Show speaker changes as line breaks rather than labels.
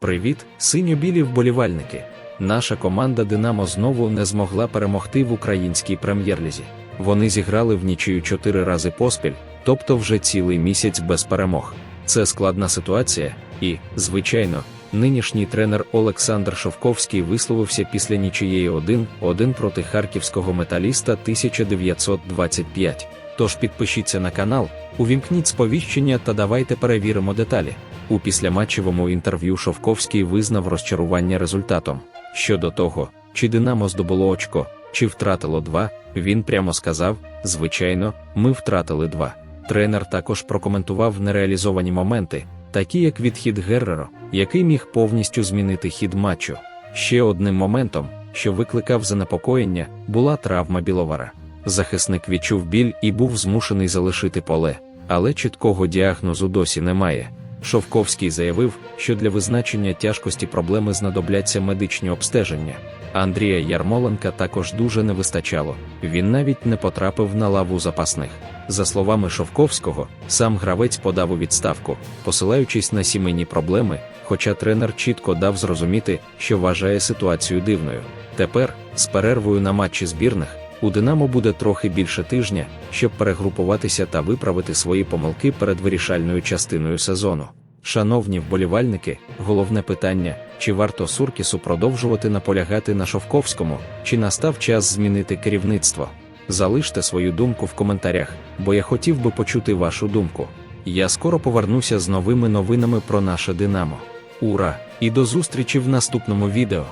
Привіт, синьо-білі вболівальники. Наша команда Динамо знову не змогла перемогти в українській прем'єр-лізі. Вони зіграли в нічию чотири рази поспіль, тобто вже цілий місяць без перемог. Це складна ситуація, і, звичайно, нинішній тренер Олександр Шовковський висловився після нічиєї 1-1 проти харківського металіста 1925. Тож підпишіться на канал, увімкніть сповіщення та давайте перевіримо деталі. У післяматчевому інтерв'ю Шовковський визнав розчарування результатом. Щодо того, чи Динамо здобуло очко, чи втратило два, він прямо сказав: звичайно, ми втратили два. Тренер також прокоментував нереалізовані моменти, такі як відхід Герреро, який міг повністю змінити хід матчу. Ще одним моментом, що викликав занепокоєння, була травма Біловара. Захисник відчув біль і був змушений залишити поле, але чіткого діагнозу досі немає. Шовковський заявив, що для визначення тяжкості проблеми знадобляться медичні обстеження. Андрія Ярмоленка також дуже не вистачало, він навіть не потрапив на лаву запасних. За словами Шовковського, сам гравець подав у відставку, посилаючись на сімейні проблеми, хоча тренер чітко дав зрозуміти, що вважає ситуацію дивною. Тепер, з перервою на матчі збірних, у Динамо буде трохи більше тижня, щоб перегрупуватися та виправити свої помилки перед вирішальною частиною сезону. Шановні вболівальники, головне питання: чи варто Суркісу продовжувати наполягати на Шовковському, чи настав час змінити керівництво? Залиште свою думку в коментарях, бо я хотів би почути вашу думку. Я скоро повернуся з новими новинами про наше Динамо. Ура! І до зустрічі в наступному відео!